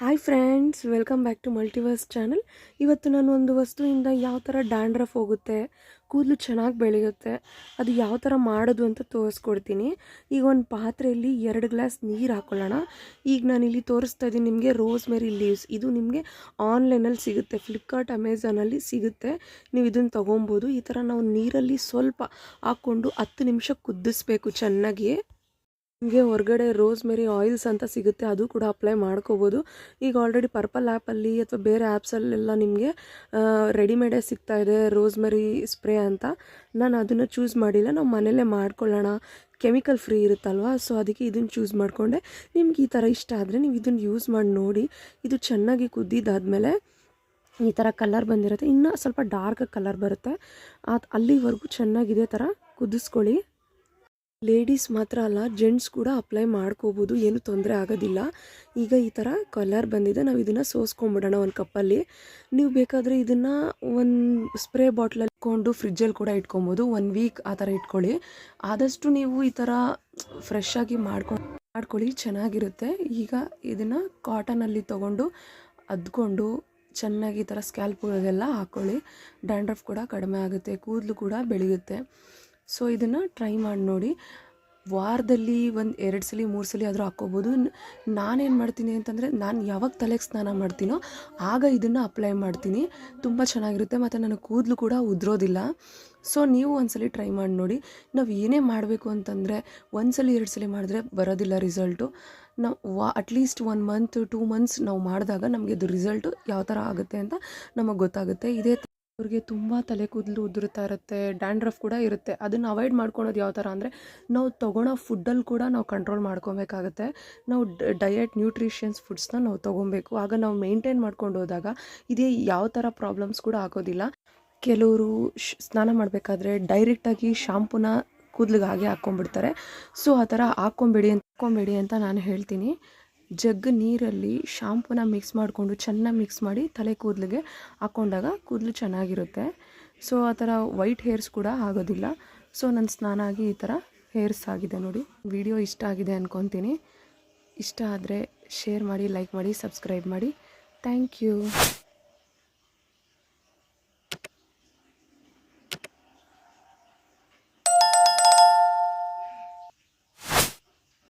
Hi friends welcome back to Multiverse channel ಇವತ್ತು ನಾನು ಒಂದು ವಸ್ತುವಿಂದ ಯಾವ ಥರ ಡ್ಯಾಂಡ್ರಫ್ ಹೋಗುತ್ತೆ, ಕೂದಲು ಚೆನ್ನಾಗಿ ಬೆಳೆಯುತ್ತೆ, ಅದು ಯಾವ ಥರ ಮಾಡೋದು ಅಂತ ತೋರಿಸ್ಕೊಡ್ತೀನಿ. ಈಗ ಒಂದು ಪಾತ್ರೆಯಲ್ಲಿ ಎರಡು ಗ್ಲಾಸ್ ನೀರು ಹಾಕೊಳ್ಳೋಣ. ಈಗ ನಾನು ಇಲ್ಲಿ ತೋರಿಸ್ತಾ ಇದ್ದೀನಿ ನಿಮಗೆ ರೋಸ್ ಮೇರಿ ಲೀವ್ಸ್ ಇದು ನಿಮಗೆ ಆನ್ಲೈನಲ್ಲಿ ಸಿಗುತ್ತೆ ಫ್ಲಿಪ್ಕಾರ್ಟ್ ಅಮೆಝಾನಲ್ಲಿ ಸಿಗುತ್ತೆ. ನೀವು ಇದನ್ನು ತೊಗೊಬೋದು. ಈ ಥರ ನಾವು ನೀರಲ್ಲಿ ಸ್ವಲ್ಪ ಹಾಕ್ಕೊಂಡು ಹತ್ತು ನಿಮಿಷ ಕುದಿಸ್ಬೇಕು ಚೆನ್ನಾಗಿ ನಿಮಗೆ ಹೊರಗಡೆ ರೋಸ್ ಮೇರಿ ಆಯಿಲ್ಸ್ ಅಂತ ಸಿಗುತ್ತೆ, ಅದು ಕೂಡ ಅಪ್ಲೈ ಮಾಡ್ಕೋಬೋದು. ಈಗ ಆಲ್ರೆಡಿ ಪರ್ಪಲ್ ಆ್ಯಪಲ್ಲಿ ಅಥವಾ ಬೇರೆ ಆ್ಯಪ್ಸಲ್ಲೆಲ್ಲ ನಿಮಗೆ ರೆಡಿಮೇಡೇ ಸಿಗ್ತಾ ಇದೆ ರೋಸ್ ಮೇರಿ ಸ್ಪ್ರೇ ಅಂತ. ನಾನು ಅದನ್ನು ಚೂಸ್ ಮಾಡಿಲ್ಲ, ನಾವು ಮನೇಲೇ ಮಾಡ್ಕೊಳ್ಳೋಣ. ಕೆಮಿಕಲ್ ಫ್ರೀ ಇರುತ್ತಲ್ವ ಸೊ ಅದಕ್ಕೆ ಇದನ್ನು ಚೂಸ್ ಮಾಡಿಕೊಂಡೆ. ನಿಮ್ಗೆ ಈ ಥರ ಇಷ್ಟ ಆದರೆ ನೀವು ಇದನ್ನು ಯೂಸ್ ಮಾಡಿ ನೋಡಿ. ಇದು ಚೆನ್ನಾಗಿ ಕುದ್ದಿದ್ದಾದಮೇಲೆ ಈ ಥರ ಕಲರ್ ಬಂದಿರುತ್ತೆ. ಇನ್ನೂ ಸ್ವಲ್ಪ ಡಾರ್ಕ್ ಕಲರ್ ಬರುತ್ತೆ. ಅದು ಅಲ್ಲಿವರೆಗೂ ಚೆನ್ನಾಗಿದೆ ಥರ ಕುದಿಸ್ಕೊಳ್ಳಿ. ಲೇಡೀಸ್ ಮಾತ್ರ ಅಲ್ಲ, ಜೆಂಟ್ಸ್ ಕೂಡ ಅಪ್ಲೈ ಮಾಡ್ಕೋಬೋದು, ಏನು ತೊಂದರೆ ಆಗೋದಿಲ್ಲ. ಈಗ ಈ ಥರ ಕಲರ್ ಬಂದಿದೆ, ನಾವು ಇದನ್ನು ಸೋಸ್ಕೊಂಬಿಡೋಣ ಒಂದು ಕಪ್ಪಲ್ಲಿ. ನೀವು ಬೇಕಾದರೆ ಇದನ್ನು ಒಂದು ಸ್ಪ್ರೇ ಬಾಟ್ಲಲ್ಲಿ ಇಟ್ಕೊಂಡು ಫ್ರಿಜ್ಜಲ್ಲಿ ಕೂಡ ಇಟ್ಕೊಬೋದು ಒನ್ ವೀಕ್ ಆ ಥರ ಇಟ್ಕೊಳ್ಳಿ. ಆದಷ್ಟು ನೀವು ಈ ಥರ ಫ್ರೆಶ್ ಆಗಿ ಮಾಡ್ಕೊಂಡು ಮಾಡ್ಕೊಳ್ಳಿ, ಚೆನ್ನಾಗಿರುತ್ತೆ. ಈಗ ಇದನ್ನು ಕಾಟನಲ್ಲಿ ತೊಗೊಂಡು ಅದ್ಕೊಂಡು ಚೆನ್ನಾಗಿ ಈ ಥರ ಸ್ಕ್ಯಾಲ್ಪ್ಗಳಿಗೆಲ್ಲ ಹಾಕ್ಕೊಳ್ಳಿ ಡ್ಯಾಂಡ್ರಫ್ ಕೂಡ ಕಡಿಮೆ ಆಗುತ್ತೆ, ಕೂದಲು ಕೂಡ ಬೆಳೆಯುತ್ತೆ. ಸೊ ಇದನ್ನು ಟ್ರೈ ಮಾಡಿ ನೋಡಿ. ವಾರದಲ್ಲಿ ಒಂದು ಎರಡು ಸಲ, ಮೂರು ಸಲ ಆದರೂ ಹಾಕ್ಕೋಬೋದು. ನಾನೇನು ಮಾಡ್ತೀನಿ ಅಂತಂದರೆ ನಾನು ಯಾವಾಗ ತಲೆಗೆ ಸ್ನಾನ ಮಾಡ್ತೀನೋ ಆಗ ಇದನ್ನು ಅಪ್ಲೈ ಮಾಡ್ತೀನಿ. ತುಂಬ ಚೆನ್ನಾಗಿರುತ್ತೆ. ಮತ್ತು ನನಗೆ ಕೂದಲು ಕೂಡ ಉದುರೋದಿಲ್ಲ. ಸೊ ನೀವು ಒಂದ್ಸಲಿ ಟ್ರೈ ಮಾಡಿ ನೋಡಿ. ನಾವು ಏನೇ ಮಾಡಬೇಕು ಅಂತಂದರೆ ಒಂದ್ಸಲ, ಎರಡು ಸಲ ಮಾಡಿದ್ರೆ ಬರೋದಿಲ್ಲ ರಿಸಲ್ಟು ನಾವು ವಾ at least one month two months ನಾವು ಮಾಡಿದಾಗ ನಮಗೆ ಅದು ರಿಸಲ್ಟು ಯಾವ ಥರ ಆಗುತ್ತೆ ಅಂತ ನಮಗೆ ಗೊತ್ತಾಗುತ್ತೆ. ಇದೇ ಅವ್ರಿಗೆ ತುಂಬ ತಲೆ ಕೂದಲು ಉದುರುತ್ತಾ ಇರುತ್ತೆ ಡ್ಯಾಂಡ್ರಫ್ ಕೂಡ ಇರುತ್ತೆ. ಅದನ್ನು ಅವಾಯ್ಡ್ ಮಾಡ್ಕೊಳೋದು ಯಾವ ಥರ ಅಂದರೆ, ನಾವು ತೊಗೊಳೋ ಫುಡ್ಡಲ್ಲಿ ಕೂಡ ನಾವು ಕಂಟ್ರೋಲ್ ಮಾಡ್ಕೊಬೇಕಾಗುತ್ತೆ. ನಾವು ಡಯಟ್ ನ್ಯೂಟ್ರಿಷನ್ಸ್ ಫುಡ್ಸ್ನ ನಾವು ತೊಗೊಬೇಕು. ಆಗ ನಾವು ಮೇಂಟೈನ್ ಮಾಡ್ಕೊಂಡು ಹೋದಾಗ ಇದೇ ಯಾವ ಥರ ಪ್ರಾಬ್ಲಮ್ಸ್ ಕೂಡ ಆಗೋದಿಲ್ಲ. ಕೆಲವರು ಸ್ನಾನ ಮಾಡಬೇಕಾದ್ರೆ ಡೈರೆಕ್ಟಾಗಿ ಶಾಂಪೂನ ಕೂದಲಿಗೆ ಹಾಗೆ ಹಾಕ್ಕೊಂಡ್ಬಿಡ್ತಾರೆ ಸೊ ಆ ಥರ ಹಾಕ್ಕೊಂಬೇಡಿ ಅಂತ ಹಾಕ್ಕೊಂಬೇಡಿ ಅಂತ ನಾನು ಹೇಳ್ತೀನಿ. ಜಗ್ ನೀರಲ್ಲಿ ಶಾಂಪೂನ ಮಿಕ್ಸ್ ಮಾಡಿಕೊಂಡು ಚೆನ್ನಾಗಿ ಮಿಕ್ಸ್ ಮಾಡಿ ತಲೆ ಕೂದಲಿಗೆ ಹಾಕ್ಕೊಂಡಾಗ ಕೂದಲು ಚೆನ್ನಾಗಿರುತ್ತೆ. ಸೊ ಆ ಥರ ವೈಟ್ ಹೇರ್ಸ್ ಕೂಡ ಆಗೋದಿಲ್ಲ. ಸೊ ನನ್ನ ಸ್ನಾನ ಆಗಿ ಈ ಥರ ಹೇರ್ಸ್ ಆಗಿದೆ ನೋಡಿ. ವಿಡಿಯೋ ಇಷ್ಟ ಆಗಿದೆ ಅಂದ್ಕೊತೀನಿ ಇಷ್ಟ ಆದರೆ ಶೇರ್ ಮಾಡಿ, ಲೈಕ್ ಮಾಡಿ, ಸಬ್ಸ್ಕ್ರೈಬ್ ಮಾಡಿ. Thank you.